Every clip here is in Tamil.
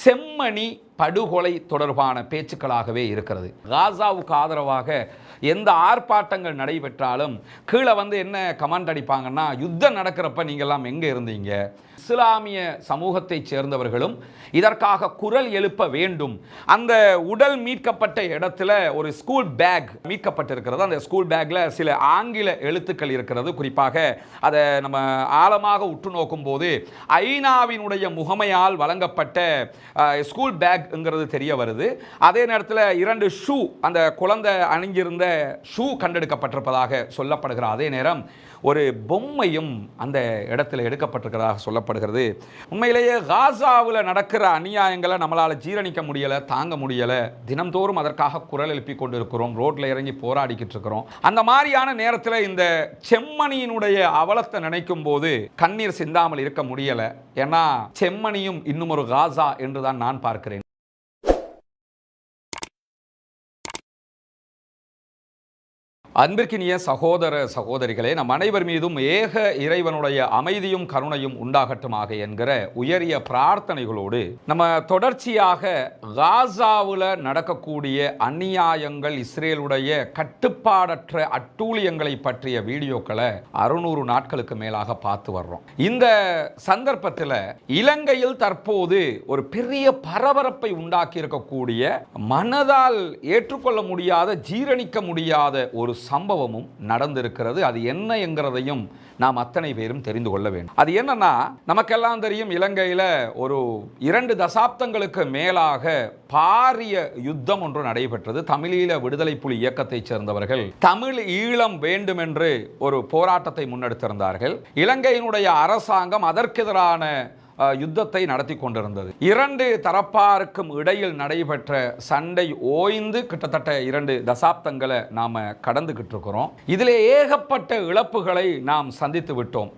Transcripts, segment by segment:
செம்மணி படுகொலை தொடர்பான பேச்சுக்களாகவே இருக்கிறது. காசாவுக்கு ஆதரவாக எந்த ஆர்ப்பாட்டங்கள் நடைபெற்றாலும் கீழே வந்து என்ன கமெண்ட் அடிப்பாங்கன்னா யுத்தம் நடக்கிறப்ப நீங்கள்லாம் எங்கே இருந்தீங்க? இஸ்லாமிய சமூகத்தைச் சேர்ந்தவர்களும் இதற்காக குரல் எழுப்ப வேண்டும். அந்த உடல் மீட்கப்பட்ட இடத்துல ஒரு ஸ்கூல் பேக் மீட்கப்பட்டிருக்கிறது. அந்த ஸ்கூல் பேக்கில் சில ஆங்கில எழுத்துக்கள் இருக்கிறது. குறிப்பாக அதை நம்ம ஆழமாக உற்று நோக்கும் போது ஐநாவினுடைய முகமையால் வழங்கப்பட்ட ஸ்கூல் பேக் பேக்ங்கிறது தெரிய வருது. அதே நேரத்தில் இரண்டு ஷூ அந்த குழந்தை அணிஞ்சிருந்த ஷூ கண்டெடுக்கப்பட்டிருப்பதாக சொல்லப்படுகிற அதே நேரம் ஒரு பொம்மையும் அந்த இடத்துல எடுக்கப்பட்டிருக்கிறதாக சொல்லப்படுகிறது. உண்மையிலேயே காசாவில் நடக்கிற அநியாயங்களை நம்மளால் ஜீரணிக்க முடியலை தாங்க முடியலை. தினம்தோறும் அதற்காக குரல் எழுப்பி கொண்டு இருக்கிறோம் ரோட்டில் இறங்கி போராடிக்கிட்டு இருக்கிறோம். அந்த மாதிரியான நேரத்தில் இந்த செம்மணியினுடைய அவலத்தை நினைக்கும் போது கண்ணீர் சிந்தாமல் இருக்க முடியலை. ஏன்னா செம்மணியும் இன்னும் ஒரு காசா என்று தான் நான் பார்க்கிறேன். அன்பிற்கினிய சகோதர சகோதரிகளே நம் அனைவர் மீதும் ஏக இறைவனுடைய அமைதியும் கருணையும் உண்டாகட்டுமாக என்கிற உயரிய பிரார்த்தனைகளோடு நம்ம தொடர்ச்சியாக காசாவில் நடக்கக்கூடிய அந்நியாயங்கள் இஸ்ரேலுடைய கட்டுப்பாடற்ற அட்டூழியங்களை பற்றிய வீடியோக்களை அறுநூறு நாட்களுக்கு மேலாக பார்த்து வர்றோம். இந்த சந்தர்ப்பத்தில் இலங்கையில் தற்போது ஒரு பெரிய பரபரப்பை உண்டாக்கி இருக்கக்கூடிய மனதால் ஏற்றுக்கொள்ள முடியாத ஜீரணிக்க முடியாத ஒரு சம்பவமும் நடந்திருக்கிறது. அது என்ன என்கிறதையும் நாம் அத்தனை பேரும் தெரிந்து கொள்ள வேண்டும். அது என்னன்னா நமக்கெல்லாம் தெரியும் இலங்கையில் ஒரு இரண்டு தசாப்தங்களுக்கு மேலாக பாரிய யுத்தம் ஒன்று நடைபெற்றது. தமிழீழ விடுதலை புலி இயக்கத்தைச் சேர்ந்தவர்கள் தமிழ் ஈழம் வேண்டும் என்று ஒரு போராட்டத்தை முன்னெடுத்திருந்தார்கள். இலங்கையினுடைய அரசாங்கம் அதற்கெதிரான யுத்தத்தை நடத்தி கொண்டிருந்தது. இரண்டு தரப்பாருக்கும் இடையில் நடைபெற்ற சண்டை ஓய்ந்து கிட்டத்தட்ட இரண்டு தசாப்தங்களை நாம் கடந்துக்கிட்டு இருக்கிறோம் இதில் ஏகப்பட்ட இழப்புகளை நாம் சந்தித்து விட்டோம்.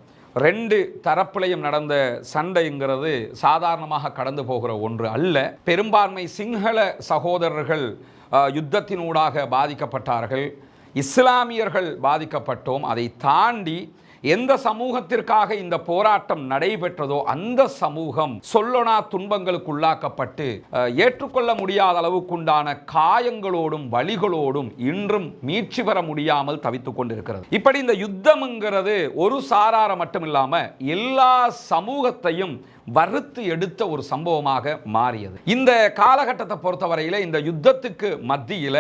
ரெண்டு தரப்பிலையும் நடந்த சண்டைங்கிறது சாதாரணமாக கடந்து போகிற ஒன்று அல்ல. பெரும்பான்மை சிங்கள சகோதரர்கள் யுத்தத்தினூடாக பாதிக்கப்பட்டார்கள். இஸ்லாமியர்கள் பாதிக்கப்பட்டோம். அதை தாண்டி எந்த சமூகத்திற்காக இந்த போராட்டம் நடைபெற்றதோ அந்த சமூகம் சொல்லனா துன்பங்களுக்கு உள்ளாக்கப்பட்டு ஏற்றுக்கொள்ள முடியாத அளவுக்குண்டான காயங்களோடும் வழிகளோடும் இன்றும் மீட்சி பெற முடியாமல் தவித்துக் கொண்டிருக்கிறது. இப்படி இந்த யுத்தம்ங்கிறது ஒரு சாரார மட்டும் இல்லாமல் எல்லா சமூகத்தையும் வறுத்து எடுத்த ஒரு சம்பவமாக மாறியது. இந்த காலகட்டத்தை பொறுத்தவரையில இந்த யுத்தத்துக்கு மத்தியில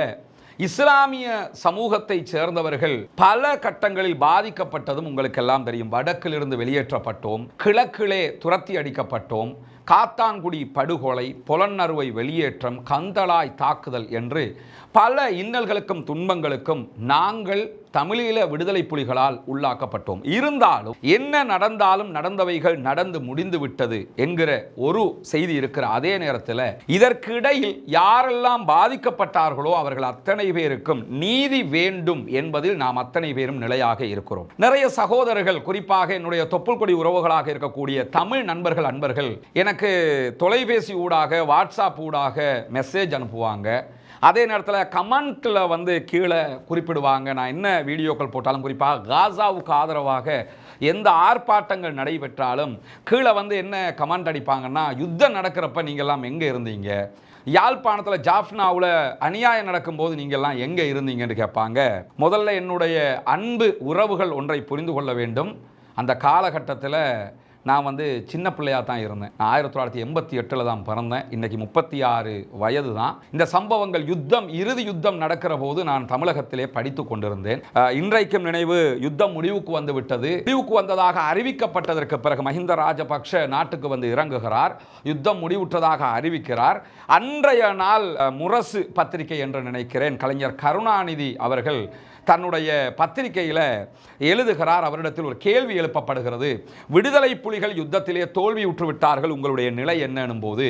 இஸ்லாமிய சமூகத்தை சேர்ந்தவர்கள் பல கட்டங்களில் பாதிக்கப்பட்டதும் உங்களுக்கெல்லாம் தெரியும். வடக்கிலிருந்து வெளியேற்றப்பட்டோம். கிழக்கிலே துரத்தி அடிக்கப்பட்டோம். காத்தான்குடி படுகொலை புலன்னறுவை வெளியேற்றம் கந்தளாய் தாக்குதல் என்று பல இன்னல்களுக்கும் துன்பங்களுக்கும் நாங்கள் தமிழீழ விடுதலை புலிகளால் உள்ளாக்கப்பட்டோம். இருந்தாலும் என்ன நடந்தாலும் நடந்தவைகள் நடந்து முடிந்து விட்டது என்கிற ஒரு செய்தி இருக்கிற அதே நேரத்தில் இதற்கிடையில் யாரெல்லாம் பாதிக்கப்பட்டார்களோ அவர்கள் அத்தனை பேருக்கும் நீதி வேண்டும் என்பதில் நாம் அத்தனை பேரும் நிலையாக இருக்கிறோம். நிறைய சகோதரர்கள் குறிப்பாக என்னுடைய தொப்புள்கொடி உறவுகளாக இருக்கக்கூடிய தமிழ் நண்பர்கள் அன்பர்கள் எனக்கு தொலைபேசி ஊடாக வாட்ஸ்அப் ஊடாக மெசேஜ் அனுப்புவாங்க. அதே நேரத்தில் கமெண்ட்டில் வந்து கீழே குறிப்பிடுவாங்க நான் என்ன வீடியோக்கள் போட்டாலும் குறிப்பாக காசாவுக்கு ஆதரவாக எந்த ஆர்ப்பாட்டங்கள் நடைபெற்றாலும் கீழே வந்து என்ன கமெண்ட் அடிப்பாங்கன்னா யுத்தம் நடக்கிறப்ப நீங்கள்லாம் எங்கே இருந்தீங்க? யாழ்ப்பாணத்தில் ஜாஃப்னாவில் அநியாயம் நடக்கும்போது நீங்கள்லாம் எங்கே இருந்தீங்கன்னு கேட்பாங்க. முதல்ல என்னுடைய அன்பு உறவுகள் ஒன்றை புரிந்து கொள்ள வேண்டும். அந்த காலகட்டத்தில் நான் வந்து சின்ன பிள்ளையாக தான் இருந்தேன். நான் ஆயிரத்தி தொள்ளாயிரத்தி எண்பத்தி எட்டில் தான் பிறந்தேன். இன்னைக்கு முப்பத்தி ஆறு வயது தான் இந்த சம்பவங்கள் யுத்தம் இறுதி யுத்தம் நடக்கிற போது நான் தமிழகத்திலே படித்து கொண்டிருந்தேன். இன்றைக்கும் நினைவு யுத்தம் முடிவுக்கு வந்து விட்டது. முடிவுக்கு வந்ததாக அறிவிக்கப்பட்டதற்கு பிறகு மஹிந்த ராஜபக்ஷ நாட்டுக்கு வந்து இறங்குகிறார். யுத்தம் முடிவுற்றதாக அறிவிக்கிறார். அன்றைய நாள் முரசு பத்திரிகை என்று நினைக்கிறேன். கலைஞர் கருணாநிதி அவர்கள் தன்னுடைய பத்திரிகையில் எழுதுகிறார் அவரிடத்தில் ஒரு கேள்வி எழுப்பப்படுகிறது. விடுதலை புலிகள் யுத்தத்திலே தோல்வி விட்டார்கள் உங்களுடைய நிலை என்னன்னும் போது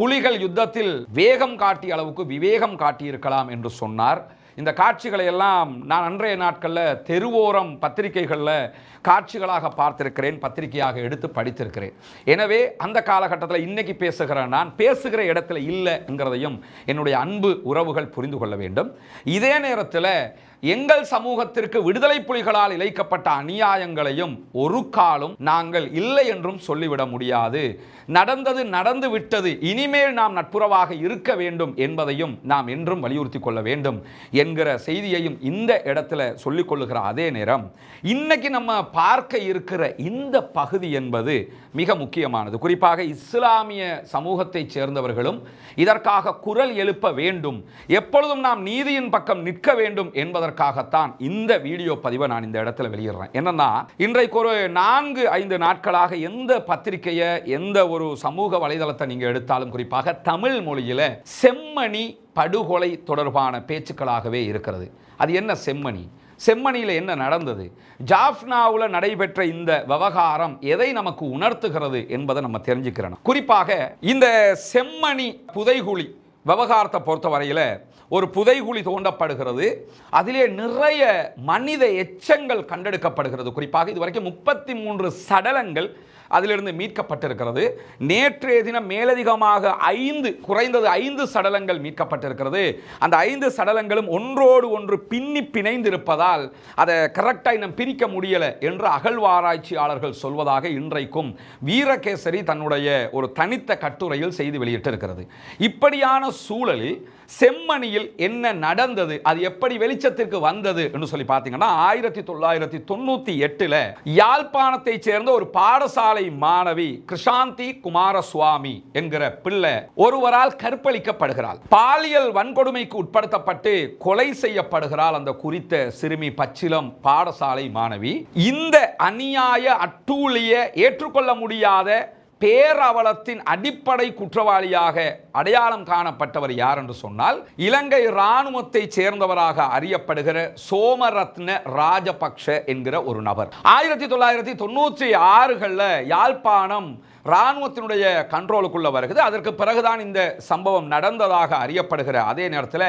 புலிகள் யுத்தத்தில் வேகம் காட்டிய அளவுக்கு விவேகம் காட்டியிருக்கலாம் என்று சொன்னார். இந்த காட்சிகளை எல்லாம் நான் அன்றைய நாட்களில் தெருவோரம் பத்திரிகைகளில் காட்சிகளாக பார்த்திருக்கிறேன் பத்திரிகையாக எடுத்து படித்திருக்கிறேன். எனவே அந்த காலகட்டத்தில் இன்னைக்கு பேசுகிற நான் பேசுகிற இடத்துல இல்லைங்கிறதையும் என்னுடைய அன்பு உறவுகள் புரிந்து கொள்ள வேண்டும். இதே நேரத்தில் எங்கள் சமூகத்திற்கு விடுதலை புலிகளால் இழைக்கப்பட்ட அநியாயங்களையும் ஒரு காலம் நாங்கள் இல்லை என்றும் சொல்லிவிட முடியாது. நடந்தது நடந்து விட்டது இனிமேல் நாம் நட்புறவாக இருக்க வேண்டும் என்பதையும் நாம் என்றும் வலியுறுத்தி கொள்ள வேண்டும் என்கிற செய்தியையும் இந்த இடத்துல சொல்லிக்கொள்ளுகிற அதே நேரம் இன்னைக்கு நம்ம பார்க்க இருக்கிற இந்த பகுதி என்பது மிக முக்கியமானது. குறிப்பாக இஸ்லாமிய சமூகத்தைச் சேர்ந்தவர்களும் இதற்காக குரல் எழுப்ப வேண்டும். எப்பொழுதும் நாம் நீதியின் பக்கம் நிற்க வேண்டும் என்பதற்காகத்தான் இந்த வீடியோ பதிவை நான் இந்த இடத்துல வெளியிடுறேன். என்னன்னா இன்றைக்கு ஒரு நான்கு ஐந்து நாட்களாக எந்த பத்திரிகையை எந்த ஒரு சமூக வலைதளத்தை நீங்க எடுத்தாலும் குறிப்பாக தமிழ் மொழியில செம்மணி படுகொலை தொடர்பான பேச்சுக்களாகவே இருக்கிறது. அது என்ன செம்மணி? செம்மணியில் என்ன நடந்தது? ஜாஃப்னாவில் நடைபெற்ற இந்த விவகாரம் எதை நமக்கு உணர்த்துகிறது என்பதை நம்ம தெரிஞ்சுக்கிறோம் குறிப்பாக இந்த செம்மணி புதைகுழி விவகாரத்தை பொறுத்த வரையில் ஒரு புதைகுழி தோண்டப்படுகிறது. அதிலே நிறைய மனித எச்சங்கள் கண்டெடுக்கப்படுகிறது. குறிப்பாக இதுவரைக்கும் முப்பத்தி மூன்று சடலங்கள் அதிலிருந்து மீட்கப்பட்டிருக்கிறது. நேற்றைய தினம் மேலதிகமாக ஐந்து குறைந்தது ஐந்து சடலங்கள் மீட்கப்பட்டிருக்கிறது. அந்த ஐந்து சடலங்களும் ஒன்றோடு ஒன்று பின்னி பிணைந்திருப்பதால் அதை கரெக்டாக இன்னும் பிரிக்க முடியலை என்று அகழ்வாராய்ச்சியாளர்கள் சொல்வதாக இன்றைக்கும் வீரகேசரி தன்னுடைய ஒரு தனித்த கட்டுரையில் செய்து வெளியிட்டிருக்கிறது. இப்படியான சூழலில் செம்மணியில் என்ன நடந்தது? அது எப்படி வெளிச்சத்திற்கு வந்தது? என்று சொல்லி பார்த்தீங்கன்னா ஆயிரத்தி தொள்ளாயிரத்தி தொண்ணூத்தி எட்டுல யாழ்ப்பாணத்தை சேர்ந்த ஒரு பாடசாலை மாணவி கிருஷாந்தி குமாரசுவாமி என்கிற பிள்ளை ஒருவரால் கற்பழிக்கப்படுகிறாள். பாலியல் வன்கொடுமைக்கு உட்படுத்தப்பட்டு கொலை செய்யப்படுகிறாள் அந்த குறித்த சிறுமி பச்சிலம் பாடசாலை மாணவி. இந்த அநியாய அட்டூழிய ஏற்றுக்கொள்ள முடியாத பேரவலத்தின் அடிப்படை குற்றவாளியாக அடையாளம் காணப்பட்டவர் யார் என்று சொன்னால் இலங்கை இராணுவத்தை சேர்ந்தவராக அறியப்படுகிற சோமரத்ன ராஜபக்ஷ என்கிற ஒரு நபர். ஆயிரத்தி தொள்ளாயிரத்தி தொண்ணூற்றி ஆறுகளில் யாழ்ப்பாணம் இராணுவத்தினுடைய கண்ட்ரோலுக்குள்ள வருகிறது. அதற்கு பிறகுதான் இந்த சம்பவம் நடந்ததாக அறியப்படுகிற அதே நேரத்தில்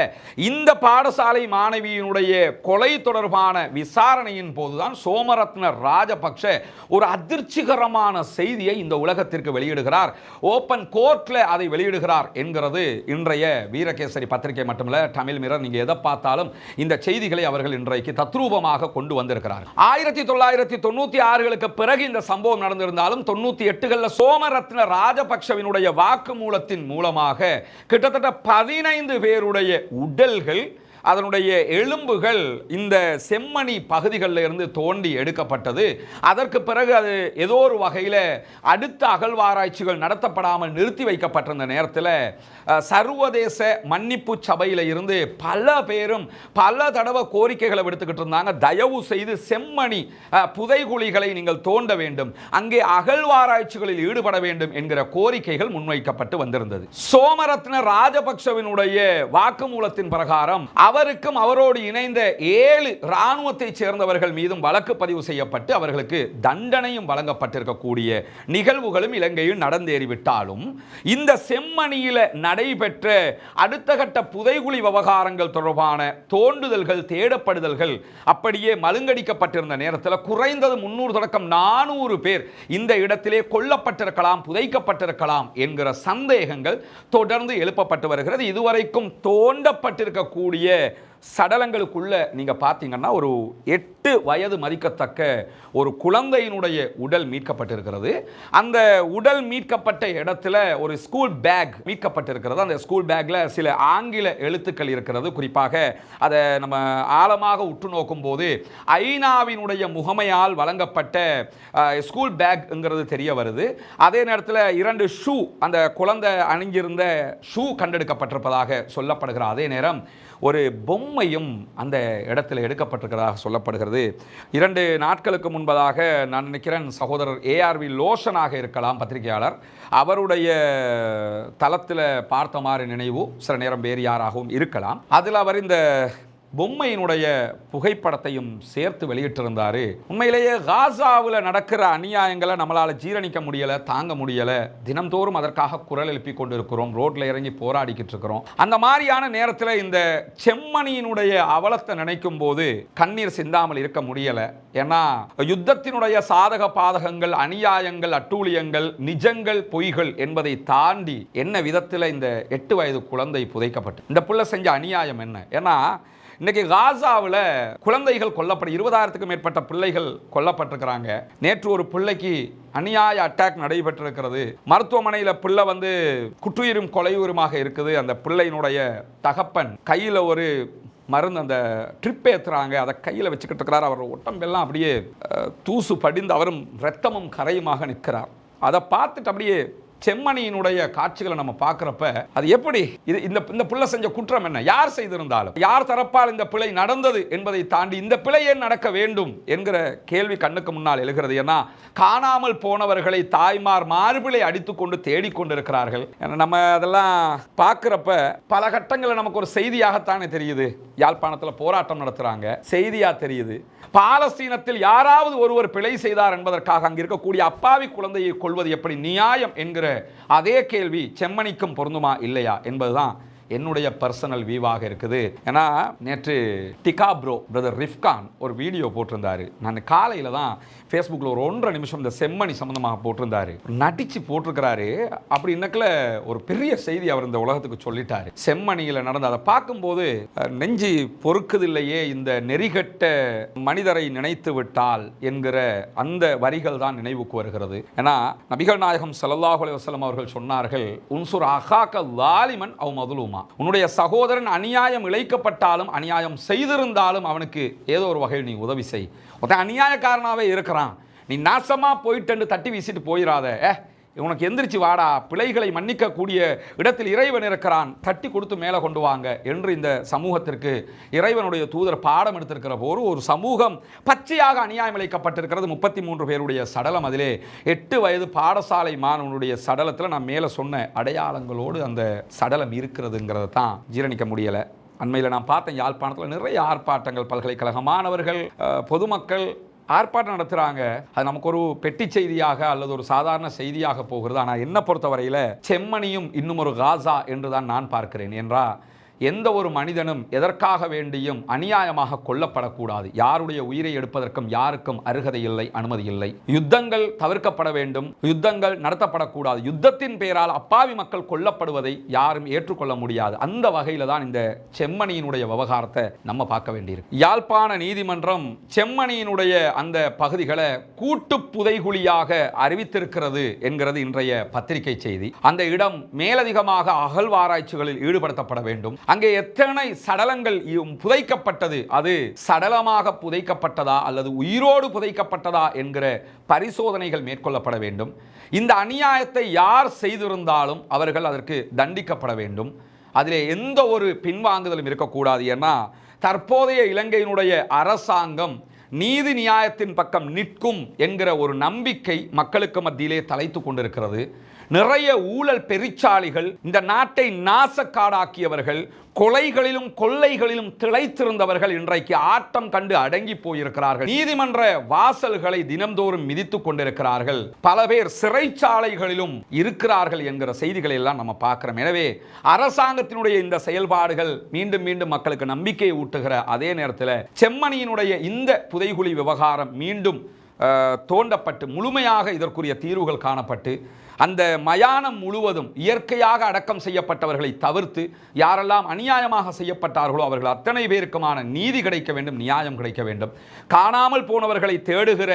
இந்த பாடசாலை மாணவியினுடைய கொலை தொடர்பான விசாரணையின் போதுதான் சோமரத்ன ராஜபக்ஷ ஒரு அதிர்ச்சிகரமான செய்தியை இந்த உலகத்திற்கு வெளியிடுகிறார். ஓப்பன் கோர்ட்ல அதை வெளியிடுகிறார் என்கிறது இன்றைய வீரகேசரி பத்திரிகை மட்டுமல்ல தமிழ் மிரர் நீங்க எதை பார்த்தாலும் இந்த செய்திகளை அவர்கள் இன்றைக்கு தத்ரூபமாக கொண்டு வந்திருக்கிறார் ஆயிரத்தி தொள்ளாயிரத்தி தொண்ணூத்தி ஆறுகளுக்கு பிறகு இந்த சம்பவம் நடந்திருந்தாலும் தொண்ணூத்தி எட்டுகளில் சோமரத்ன ராஜபக்ஷவினுடைய வாக்குமூலத்தின் மூலமாக கிட்டத்தட்ட பதினைந்து பேருடைய உடல்கள் அதனுடைய எலும்புகள் இந்த செம்மணி பகுதிகளில் இருந்து தோண்டி எடுக்கப்பட்டது. அதற்கு பிறகு அது ஏதோ ஒரு வகையில் அடுத்த அகழ்வாராய்ச்சிகள் நடத்தப்படாமல் நிறுத்தி வைக்கப்பட்டிருந்த நேரத்தில் சர்வதேச மன்னிப்பு சபையில் இருந்து பல பேரும் பல தடவை கோரிக்கைகளை விடுத்துக்கிட்டு இருந்தாங்க. தயவு செய்து செம்மணி புதைகுழிகளை நீங்கள் தோண்ட வேண்டும். அங்கே அகழ்வாராய்ச்சிகளில் ஈடுபட வேண்டும் என்கிற கோரிக்கைகள் முன்வைக்கப்பட்டு வந்திருந்தது. சோமரத்ன ராஜபக்சவினுடைய வாக்குமூலத்தின் பிரகாரம் அவருக்கும் அவரோடு இணைந்த ஏழு இராணுவத்தைச் சேர்ந்தவர்கள் மீதும் வழக்கு பதிவு செய்யப்பட்டு அவர்களுக்கு தண்டனையும் வழங்கப்பட்டிருக்கக்கூடிய நிகழ்வுகளும் இலங்கையில் நடந்தேறிவிட்டாலும் இந்த செம்மணியில நடைபெற்ற அடுத்த கட்ட புதைகுழி விவகாரங்கள் தொடர்பான தோண்டுதல்கள் தேடப்படுதல்கள் அப்படியே மழுங்கடிக்கப்பட்டிருந்த நேரத்தில் குறைந்தது முன்னூறு தொடக்கம் நானூறு பேர் இந்த இடத்திலே கொல்லப்பட்டிருக்கலாம் புதைக்கப்பட்டிருக்கலாம் என்கிற சந்தேகங்கள் தொடர்ந்து எழுப்பப்பட்டு வருகிறது. இதுவரைக்கும் தோண்டப்பட்டிருக்கக்கூடிய 때 சடலங்களுக்குள்ளே நீங்கள் பார்த்தீங்கன்னா ஒரு எட்டு வயது மதிக்கத்தக்க ஒரு குழந்தையினுடைய உடல் மீட்கப்பட்டிருக்கிறது. அந்த உடல் மீட்கப்பட்ட இடத்துல ஒரு ஸ்கூல் பேக் மீட்கப்பட்டிருக்கிறது. அந்த ஸ்கூல் பேக்கில் சில ஆங்கில எழுத்துக்கள் இருக்கிறது. குறிப்பாக அதை நம்ம ஆழமாக உற்று நோக்கும் போது ஐநாவினுடைய முகமையால் வழங்கப்பட்ட ஸ்கூல் பேக்ங்கிறது தெரிய வருது. அதே நேரத்தில் இரண்டு ஷூ அந்த குழந்தை அணிஞ்சிருந்த ஷூ கண்டெடுக்கப்பட்டிருப்பதாக சொல்லப்படுகிற அதே நேரம் ஒரு பொம்மையும் அந்த இடத்துல எடுக்கப்பட்டிருக்கிறதாக சொல்லப்படுகிறது. இரண்டு நாட்களுக்கு முன்பதாக நான் நினைக்கிறேன் சகோதரர் ஏஆர்வி லோஷனாக இருக்கலாம் பத்திரிகையாளர். அவருடைய தளத்தில் பார்த்த மாதிரி நினைவு சில நேரம் வேறு யாராகவும் இருக்கலாம். அதில் அவர் இந்த பொம்மையினுடைய புகைப்படத்தையும் சேர்த்து வெளியிட்டிருந்தாரு. உண்மையிலேயே காசாவில் நடக்கிற அநியாயங்களை நம்மளால் ஜீரணிக்க முடியலை தாங்க முடியலை. தினம்தோறும் அதற்காக குரல் எழுப்பி கொண்டு இருக்கிறோம் இறங்கி போராடிக்கிட்டு இருக்கிறோம். அந்த மாதிரியான நேரத்தில் இந்த செம்மணியினுடைய அவலத்தை நினைக்கும் போது கண்ணீர் சிந்தாமல் இருக்க முடியலை. ஏன்னா யுத்தத்தினுடைய சாதக பாதகங்கள் அநியாயங்கள் அட்டூழியங்கள் நிஜங்கள் பொய்கள் என்பதை தாண்டி என்ன விதத்தில் இந்த எட்டு வயது குழந்தை புதைக்கப்பட்டு இந்த புள்ள செஞ்ச அநியாயம் என்ன? ஏன்னா இன்னைக்கு காசாவில் குழந்தைகள் கொல்லப்பட இருபதாயிரத்துக்கும் மேற்பட்ட பிள்ளைகள் கொல்லப்பட்டிருக்கிறாங்க. நேற்று ஒரு பிள்ளைக்கு அநியாய அட்டாக் நடைபெற்றிருக்கிறது. மருத்துவமனையில் பிள்ளை வந்து குற்றுயிரும் கொலையுருமாக இருக்குது. அந்த பிள்ளையினுடைய தகப்பன் கையில் ஒரு மருந்து அந்த ட்ரிப் ஏற்றுறாங்க அதை கையில் வச்சுக்கிட்டு இருக்கிறார். அவர் உடம்பெல்லாம் அப்படியே தூசு படிந்து அவரும் ரத்தமும் கரையுமாக நிற்கிறார். அதை பார்த்துட்டு அப்படியே செம்மணியினுடைய காட்சிகளை நம்ம பார்க்குறப்ப அது எப்படி? இது இந்த இந்த பிள்ளை செஞ்ச குற்றம் என்ன? யார் செய்திருந்தாலும் யார் தரப்பால் இந்த பிழை நடந்தது என்பதை தாண்டி இந்த பிழை ஏன் நடக்க வேண்டும் என்கிற கேள்வி கண்ணுக்கு முன்னால் எழுகிறது. ஏன்னா காணாமல் போனவர்களை தாய்மார் மார்பிளை அடித்துக்கொண்டு தேடிக்கொண்டிருக்கிறார்கள். நம்ம அதெல்லாம் பார்க்குறப்ப பல கட்டங்களில் நமக்கு ஒரு செய்தியாகத்தானே தெரியுது. யாழ்ப்பாணத்தில் போராட்டம் நடத்துகிறாங்க செய்தியாக தெரியுது. பாலஸ்தீனத்தில் யாராவது ஒருவர் பிழை செய்தார் என்பதற்காக அங்கே இருக்கக்கூடிய அப்பாவி குழந்தையை கொள்வது எப்படி நியாயம் என்கிற அதே கேள்வி செம்மணிக்கும் பொருந்துமா இல்லையா என்பதுதான் என்னுடைய பர்சனல் வியூவாக இருக்குது. ஏன்னா நேற்று டிகா ப்ரோ பிரதர் ரிஃப்கான் ஒரு வீடியோ போட்டிருந்தாரு. நான் காலையில் தான் ஃபேஸ்புக்கில் ஒரு ஒன்றரை நிமிஷம் இந்த செம்மணி சம்மந்தமாக போட்டிருந்தாரு. நடித்து போட்டிருக்கிறாரு. அப்படி இன்னக்கில் ஒரு பெரிய செய்தி அவர் இந்த உலகத்துக்கு சொல்லிட்டாரு. செம்மணியில் நடந்த அதை பார்க்கும்போது நெஞ்சி பொறுக்குது பொறுக்குதில்லையே இந்த நெறிகட்ட மனிதரை நினைத்து விட்டால் என்கிற அந்த வரிகள் தான் நினைவுக்கு வருகிறது. ஏன்னா நபிகள் நாயகம் சல்லாஹ் அலி வசலம் அவர்கள் சொன்னார்கள் உன்சுர் அஹாக்க லாலிமன் அவ் மதுலுமா. உன்னுடைய சகோதரன் அநியாயம் இழைக்கப்பட்டாலும் அநியாயம் செய்திருந்தாலும் அவனுக்கு ஏதோ ஒரு வகையில் நீ உதவி செய். ஒருத்தன் அநியாயக்காரனாவே இருக்கிறான். நீ நாசமா போயிட்டு தட்டி வீசிட்டு போயிடாத ஏ உனக்கு எந்திரிச்சு வாடா பிழைகளை மன்னிக்கக்கூடிய இடத்தில் இறைவன் இருக்கிறான் தட்டி கொடுத்து மேலே கொண்டு வாங்க என்று இந்த சமூகத்திற்கு இறைவனுடைய தூதர் பாடம் எடுத்திருக்கிற போது ஒரு சமூகம் பச்சையாக அநியாயம் இழைக்கப்பட்டிருக்கிறது. முப்பத்தி மூன்று பேருடைய சடலம் அதிலே எட்டு வயது பாடசாலை மாணவனுடைய சடலத்தில் நான் மேலே சொன்ன அடையாளங்களோடு அந்த சடலம் இருக்கிறதுங்கிறத தான் ஜீரணிக்க முடியலை. அண்மையில் நான் பார்த்தேன் யாழ்ப்பாணத்தில் நிறைய ஆர்ப்பாட்டங்கள் பல்கலைக்கழக மாணவர்கள் பொதுமக்கள் ஆர்ப்பாட்டம் நடத்துகிறாங்க அது நமக்கு ஒரு பெட்டி செய்தியாக அல்லது ஒரு சாதாரண செய்தியாக போகிறது. ஆனால் என்ன பொறுத்தவரையில் செம்மணியும் இன்னும் ஒரு காசா என்று தான் நான் பார்க்கிறேன். என்றா எந்த ஒரு மனிதனும் எதற்காக வேண்டியும் அநியாயமாக கொல்லப்படக்கூடாது. யாருடைய உயிரை எடுப்பதற்கும் யாருக்கும் அருகதை இல்லை அனுமதி இல்லை. யுத்தங்கள் தவிர்க்கப்பட வேண்டும் யுத்தங்கள் நடத்தப்படக்கூடாது. யுத்தத்தின் பெயரால் அப்பாவி மக்கள் கொல்லப்படுவதை யாரும் ஏற்றுக்கொள்ள முடியாது. அந்த வகையில் தான் இந்த செம்மணியினுடைய விவகாரத்தை நம்ம பார்க்க வேண்டியிருக்கு. யாழ்ப்பாண நீதிமன்றம் செம்மணியினுடைய அந்த பகுதிகளை கூட்டு புதைகுழியாக அறிவித்திருக்கிறது என்கிறது இன்றைய பத்திரிகை செய்தி. அந்த இடம் மேலதிகமாக அகழ்வாராய்ச்சிகளில் ஈடுபடுத்தப்பட வேண்டும். அங்கே எத்தனை சடலங்கள் இ- புதைக்கப்பட்டது? அது சடலமாக புதைக்கப்பட்டதா அல்லது உயிரோடு புதைக்கப்பட்டதா என்கிற பரிசோதனைகள் மேற்கொள்ளப்பட வேண்டும். இந்த அநியாயத்தை யார் செய்திருந்தாலும் அவர்கள் அதற்கு தண்டிக்கப்பட வேண்டும். அதிலே எந்த ஒரு பின்வாங்குதலும் இருக்கக்கூடாது ஏன்னா தற்போதைய இலங்கையினுடைய அரசாங்கம் நீதி நியாயத்தின் பக்கம் நிற்கும் என்கிற ஒரு நம்பிக்கை மக்களுக்கு மத்தியிலே தலைத்து கொண்டிருக்கிறது. நிறைய ஊழல் பெருச்சாளிகள் இந்த நாட்டை நாசக்காடாக்கியவர்கள் கொலைகளிலும் கொள்ளைகளிலும் திளைத்திருந்தவர்கள் இன்றைக்கு ஆட்டம் கண்டு அடங்கி போயிருக்கிறார்கள். நீதிமன்ற வாசல்களை தினம்தோறும் மிதித்துக் கொண்டிருக்கிறார்கள். பல பேர் சிறைச்சாலைகளிலும் இருக்கிறார்கள் என்கிற செய்திகளை எல்லாம் நம்ம பார்க்கிறோம். எனவே அரசாங்கத்தினுடைய இந்த செயல்பாடுகள் மீண்டும் மீண்டும் மக்களுக்கு நம்பிக்கையை ஊட்டுகிற அதே நேரத்தில் செம்மணியினுடைய இந்த புதைகுழி விவகாரம் மீண்டும் தோண்டப்பட்டு முழுமையாக இதற்குரிய தீர்வுகள் காணப்பட்டு அந்த மயானம் முழுவதும் இயற்கையாக அடக்கம் செய்யப்பட்டவர்களை தவிர்த்து யாரெல்லாம் அநியாயமாக செய்யப்பட்டார்களோ அவர்கள் அத்தனை பேருக்குமான நீதி கிடைக்க வேண்டும் நியாயம் கிடைக்க வேண்டும். காணாமல் போனவர்களை தேடுகிற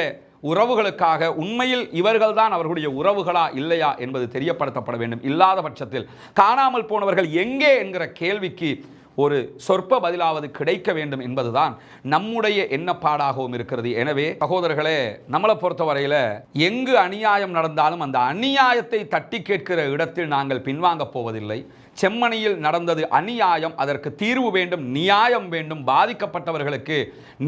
உறவுகளுக்காக உண்மையில் இவர்கள்தான் அவர்களுடைய உறவுகளா இல்லையா என்பது தெரியப்படுத்தப்பட வேண்டும். இல்லாத பட்சத்தில் காணாமல் போனவர்கள் எங்கே என்கிற கேள்விக்கு ஒரு சொற்ப பதிலாவது கிடைக்க வேண்டும் என்பதுதான் நம்முடைய எண்ணப்பாடாகவும் இருக்கிறது. எனவே சகோதரர்களே நம்மளை பொறுத்தவரையில் எங்கு அநியாயம் நடந்தாலும் அந்த அநியாயத்தை தட்டி கேட்கிற இடத்தில் நாங்கள் பின்வாங்கப் போவதில்லை. செம்மணியில் நடந்தது அநியாயம். அதற்கு தீர்வு வேண்டும் நியாயம் வேண்டும் பாதிக்கப்பட்டவர்களுக்கு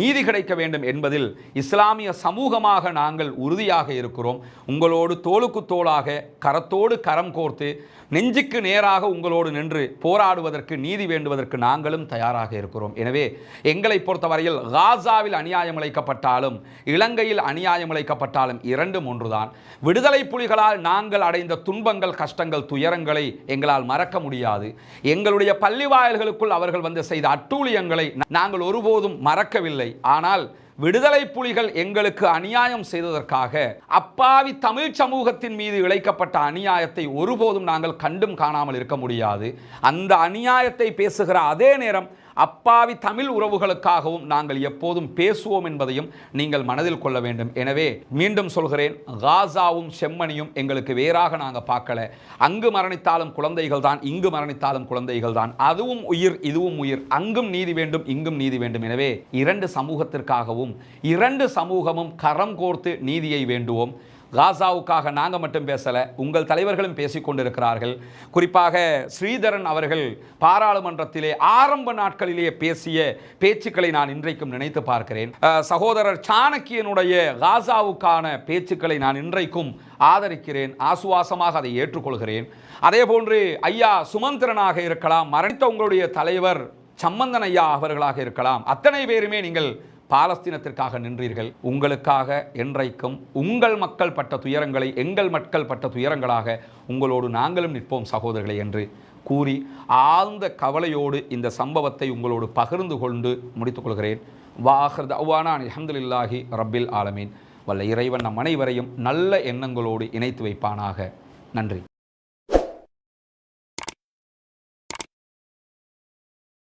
நீதி கிடைக்க வேண்டும் என்பதில் இஸ்லாமிய சமூகமாக நாங்கள் உறுதியாக இருக்கிறோம். உங்களோடு தோளுக்கு தோளாக கரத்தோடு கரம் கோர்த்து நெஞ்சுக்கு நேராக உங்களோடு நின்று போராடுவதற்கு நீதி வேண்டுவதற்கு நாங்களும் தயாராக இருக்கிறோம். எனவே எங்களை பொறுத்தவரையில் காசாவில் அநியாயம் இழைக்கப்பட்டாலும் இலங்கையில் அநியாயம் இழைக்கப்பட்டாலும் இரண்டும் ஒன்றுதான். விடுதலை புலிகளால் நாங்கள் அடைந்த துன்பங்கள் கஷ்டங்கள் துயரங்களை எங்களால் மறக்க முடியும் முடியாது. எங்களுடைய பள்ளி வாயில்களுக்குள் அவர்கள் வந்து செய்த அட்டூழியங்களை நாங்கள் ஒருபோதும் மறக்கவில்லை. ஆனால் விடுதலை புலிகள் எங்களுக்கு அநியாயம் செய்ததற்காக அப்பாவி தமிழ் சமூகத்தின் மீது இழைக்கப்பட்ட அநியாயத்தை ஒருபோதும் நாங்கள் கண்டும் காணாமல் இருக்க முடியாது. அந்த அநியாயத்தை பேசுகிற அதே நேரம் அப்பாவி தமிழ் உறவுகளுக்காகவும் நாங்கள் எப்போதும் பேசுவோம் என்பதையும் நீங்கள் மனதில் கொள்ள வேண்டும். எனவே மீண்டும் சொல்கிறேன் காசாவும் செம்மணியும் எங்களுக்கு வேறாக நாங்கள் பார்க்கல. அங்கு மரணித்தாலும் குழந்தைகள் தான் இங்கு மரணித்தாலும் குழந்தைகள் தான். அதுவும் உயிர் இதுவும் உயிர். அங்கும் நீதி வேண்டும் இங்கும் நீதி வேண்டும். எனவே இரண்டு சமூகத்திற்காகவும் இரண்டு சமூகமும் கரம் கோர்த்து நீதியை வேண்டுவோம். காசாவுக்காக நாங்கள் மட்டும் பேசலை உங்கள் தலைவர்களும் பேசிக் கொண்டிருக்கிறார்கள். குறிப்பாக ஸ்ரீதரன் அவர்கள் பாராளுமன்றத்திலே ஆரம்ப நாட்களிலேயே பேசிய பேச்சுக்களை நான் இன்றைக்கும் நினைத்து பார்க்கிறேன். சகோதரர் சாணக்கியனுடைய காசாவுக்கான பேச்சுக்களை நான் இன்றைக்கும் ஆதரிக்கிறேன் ஆசுவாசமாக அதை ஏற்றுக்கொள்கிறேன். அதே போன்று ஐயா சுமந்திரனாக இருக்கலாம் மரணித்த உங்களுடைய தலைவர் சம்பந்தன் ஐயா அவர்களாக இருக்கலாம் அத்தனை பேருமே நீங்கள் பாலஸ்தீனத்திற்காக நின்றீர்கள். உங்களுக்காக என்றைக்கும் உங்கள் மக்கள் பட்ட துயரங்களை எங்கள் மக்கள் பட்ட துயரங்களாக உங்களோடு நாங்களும் நிற்போம் சகோதரர்களே என்று கூறி ஆழ்ந்த கவலையோடு இந்த சம்பவத்தை உங்களோடு பகிர்ந்து கொண்டு முடித்துக்கொள்கிறேன் வாஹர் அவ்வானான் அஹமதுல்லாஹி ரப்பில் ஆலமீன். வல்ல இறைவன் நம் அனைவரையும் நல்ல எண்ணங்களோடு இணைத்து வைப்பானாக. நன்றி.